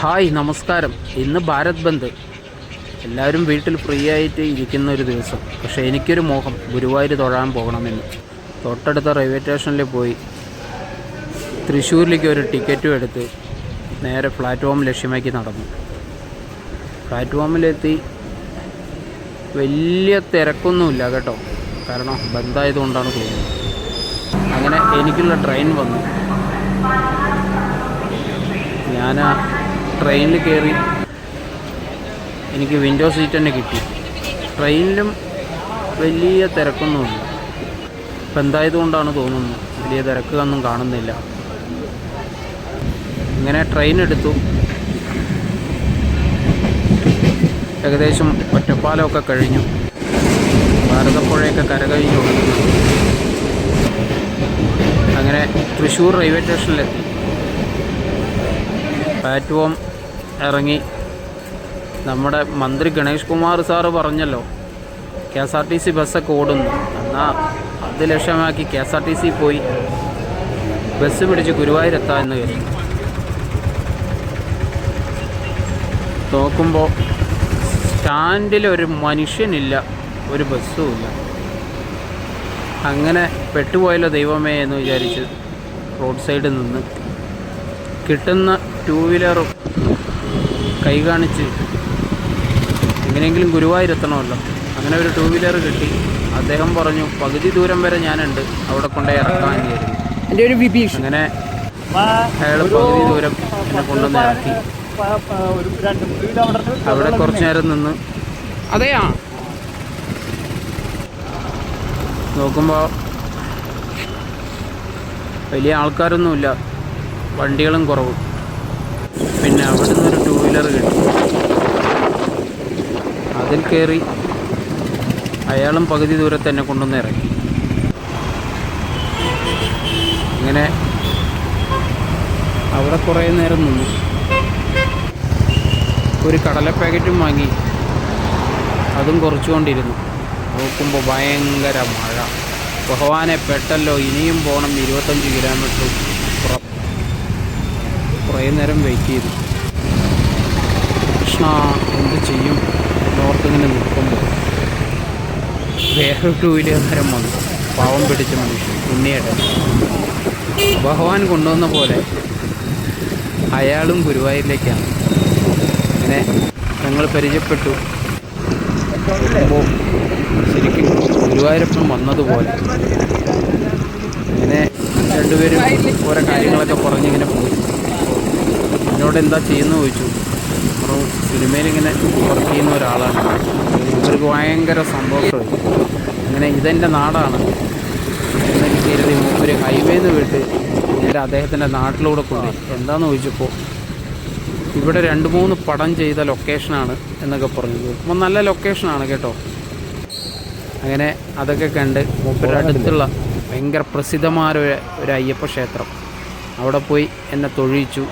Hi നമസ്കാരം. ഇന്ന് ഭാരത് ബന്ദ്. എല്ലാവരും വീട്ടിൽ ഫ്രീ ആയിട്ട് ഇരിക്കുന്ന ഒരു ദിവസം. പക്ഷേ എനിക്കൊരു മോഹം. ഗുരുവായൂർ തൊഴാൻ പോകണമെന്ന്. തൊട്ടടുത്ത റെയിൽവേ സ്റ്റേഷനിൽ പോയി തൃശ്ശൂരിലേക്ക് ഒരു ടിക്കറ്റും എടുത്ത് നേരെ പ്ലാറ്റ്ഫോം ലക്ഷ്യമാക്കി നടന്നു. പ്ലാറ്റ്ഫോമിലെത്തി വലിയ തിരക്കൊന്നുമില്ല കേട്ടോ. കാരണം ബന്ധായതുകൊണ്ടാണ് തോന്നുന്നത്. അങ്ങനെ എനിക്കുള്ള ട്രെയിൻ വന്നു. ഞാൻ ട്രെയിനിൽ കയറി എനിക്ക് വിൻഡോ സീറ്റ് തന്നെ കിട്ടി. ട്രെയിനിലും വലിയ തിരക്കൊന്നുമില്ല. ഇപ്പം എന്തായതുകൊണ്ടാണ് തോന്നുന്നു. വലിയ തിരക്കൊന്നും കാണുന്നില്ല. ഇങ്ങനെ ട്രെയിൻ എടുത്തു. ഏകദേശം ഒറ്റപ്പാലമൊക്കെ കഴിഞ്ഞു. ഭാരതപ്പുഴയൊക്കെ കരകഴിഞ്ഞു അങ്ങനെ തൃശ്ശൂർ റെയിൽവേ സ്റ്റേഷനിലെത്തി. പ്ലാറ്റ്ഫോം ഇറങ്ങി. നമ്മുടെ മന്ത്രി ഗണേഷ് കുമാർ സാറ് പറഞ്ഞല്ലോ K S R T C ബസ്സൊക്കെ ഓടുന്നു. എന്നാൽ അത് ലക്ഷ്യമാക്കി K S R T C പോയി. ബസ് പിടിച്ച് ഗുരുവായൂരെത്താം എന്ന് കരുതി. നോക്കുമ്പോൾ സ്റ്റാൻഡിൽ ഒരു മനുഷ്യനില്ല ഒരു ബസ്സുമില്ല അങ്ങനെ പെട്ടുപോയല്ലോ ദൈവമേ എന്ന് വിചാരിച്ച് റോഡ് സൈഡിൽ നിന്ന് കിട്ടുന്ന ടൂ വീലറും കൈ കാണിച്ച് എങ്ങനെയെങ്കിലും ഗുരുവായൂരെത്തണമല്ലോ. അങ്ങനെ ഒരു ടൂ വീലർ കിട്ടി. അദ്ദേഹം പറഞ്ഞു പകുതി ദൂരം വരെ ഞാനുണ്ട്. അവിടെ കൊണ്ട് ഇറക്കാൻ കരുതി എന്റെ ഒരു വിഭീഷ് അങ്ങനെ അയാൾ പകുതി ദൂരം എന്നെ കൊണ്ടുവന്ന് ഇറക്കി. ഒരു രണ്ട് കിലോമീറ്റർ അവിടെ കുറച്ചു നേരം നിന്ന്. അതെയാ? നോക്കുമ്പോൾ വലിയ ആൾക്കാരൊന്നുമില്ല. വണ്ടികളും കുറവ്. പിന്നെ അവിടെ നിന്നൊരു ടൂ വീലർ കിട്ടി. അതിൽ കയറി അയാളും പകുതി ദൂരത്ത് എന്നെ കൊണ്ടുവന്ന് ഇറക്കി. അങ്ങനെ അവിടെ കുറേ നേരം നിന്നു. ഒരു കടല പാക്കറ്റും വാങ്ങി. അതും കുറച്ചുകൊണ്ടിരുന്നു. നോക്കുമ്പോൾ ഭയങ്കര മഴ. ഭഗവാനെ പെട്ടല്ലോ ഇനിയും പോകണം ഇരുപത്തഞ്ച് കിലോമീറ്റർ കുറേ നേരം വെയിറ്റ് ചെയ്തു. കൃഷ്ണ എന്ത് ചെയ്യും? ഓർത്തിങ്ങനെ നിൽക്കുമ്പോൾ വേറെ ടൂ നേരം വന്നു. പാവം പിടിച്ച മനുഷ്യൻ ഉണ്ണിയേട്ടൻ. ഭഗവാൻ കൊണ്ടുവന്ന പോലെ അയാളും ഗുരുവായൂരിലേക്കാണ്. അങ്ങനെ ഞങ്ങൾ പരിചയപ്പെട്ടു. അപ്പോൾ ശരിക്കും ഗുരുവായൂരപ്പൻ വന്നതുപോലെ അങ്ങനെ രണ്ടുപേരും ഓരോ കാര്യങ്ങളൊക്കെ പറഞ്ഞിങ്ങനെ പോയി. എന്നോട് എന്താ ചെയ്യുന്നു ചോദിച്ചു. സിനിമയിൽ സിനിമയിലിങ്ങനെ വർക്ക് ചെയ്യുന്ന ഒരാളാണ്. ഇവർക്ക് ഭയങ്കര സന്തോഷമായി. അങ്ങനെ ഇതെന്റെ നാടാണ്. എന്നെനിക്ക് കരുതി മൂപ്പര് ഹൈവേന്ന് വിട്ട് നേരെ അദ്ദേഹത്തിന്റെ നാട്ടിലൂടെ കൊണ്ടുപോയി. എന്താണെന്ന് ചോദിച്ചപ്പോൾ ഇവിടെ രണ്ട് മൂന്ന് പടം ചെയ്ത ലൊക്കേഷനാണ് എന്നൊക്കെ പറഞ്ഞത് അപ്പോൾ നല്ല ലൊക്കേഷനാണ് കേട്ടോ. അങ്ങനെ അതൊക്കെ കണ്ട് മൂപ്പരുടെ അടുത്തുള്ള ഭയങ്കര പ്രസിദ്ധമായ ഒരു അയ്യപ്പ ക്ഷേത്രം. അവിടെ പോയി എന്നെ തൊഴിയിച്ചു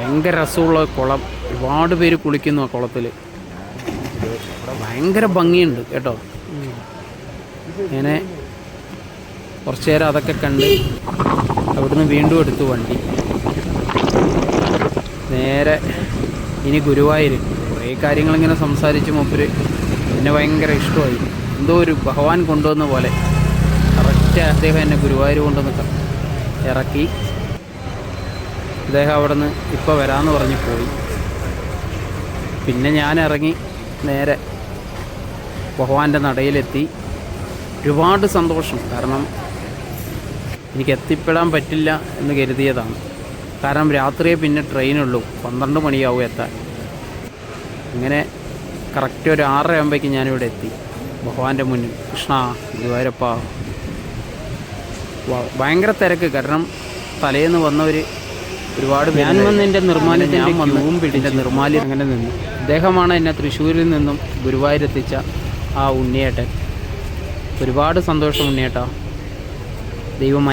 ഭയങ്കര രസമുള്ള കുളം. ഒരുപാട് പേര് കുളിക്കുന്നു ആ കുളത്തിൽ ഭയങ്കര ഭംഗിയുണ്ട് കേട്ടോ. അങ്ങനെ കുറച്ച് നേരം അതൊക്കെ കണ്ട് അവിടുന്ന് വീണ്ടും എടുത്തു വണ്ടി. നേരെ ഇനി ഗുരുവായൂർ കുറേ കാര്യങ്ങളിങ്ങനെ സംസാരിച്ച് മൂപ്പര് എന്നെ ഭയങ്കര ഇഷ്ടമായി. എന്തോ ഒരു ഭഗവാൻ കൊണ്ടുവന്ന പോലെ. കറക്റ്റ് അദ്ദേഹം എന്നെ ഗുരുവായൂർ കൊണ്ടുവന്ന് ഇറക്കി. അദ്ദേഹം അവിടെ നിന്ന് ഇപ്പോൾ വരാമെന്ന് പറഞ്ഞ് പോയി. പിന്നെ ഞാൻ ഇറങ്ങി നേരെ ഭഗവാന്റെ നടയിലെത്തി. ഒരുപാട് സന്തോഷം. കാരണം എനിക്ക് എത്തിപ്പെടാൻ പറ്റില്ല എന്ന് കരുതിയതാണ്. കാരണം രാത്രിയെ പിന്നെ ട്രെയിനുള്ളൂ. പന്ത്രണ്ട് മണിയാവും എത്താൻ. അങ്ങനെ കറക്റ്റ് ഒരു ആറര ആകുമ്പോഴേക്ക് ഞാനിവിടെ എത്തി. ഭഗവാന്റെ മുന്നിൽ. കൃഷ്ണ ഗുരുവായൂരപ്പ. ഭയങ്കര തിരക്ക്. കാരണം തലേന്ന് വന്നവർ ഒരുപാട് ഞാൻ വന്ന് എന്റെ നിർമ്മാല്യത്തിന്റെ വന്നും പിടിച്ച നിർമ്മാല്യം അങ്ങനെ നിന്നു. അദ്ദേഹമാണ് എന്നെ തൃശ്ശൂരിൽ നിന്നും ഗുരുവായൂരെത്തിച്ച ആ ഉണ്ണിയേട്ടൻ. ഒരുപാട് സന്തോഷം ഉണ്ണിയേട്ടാ. ദൈവം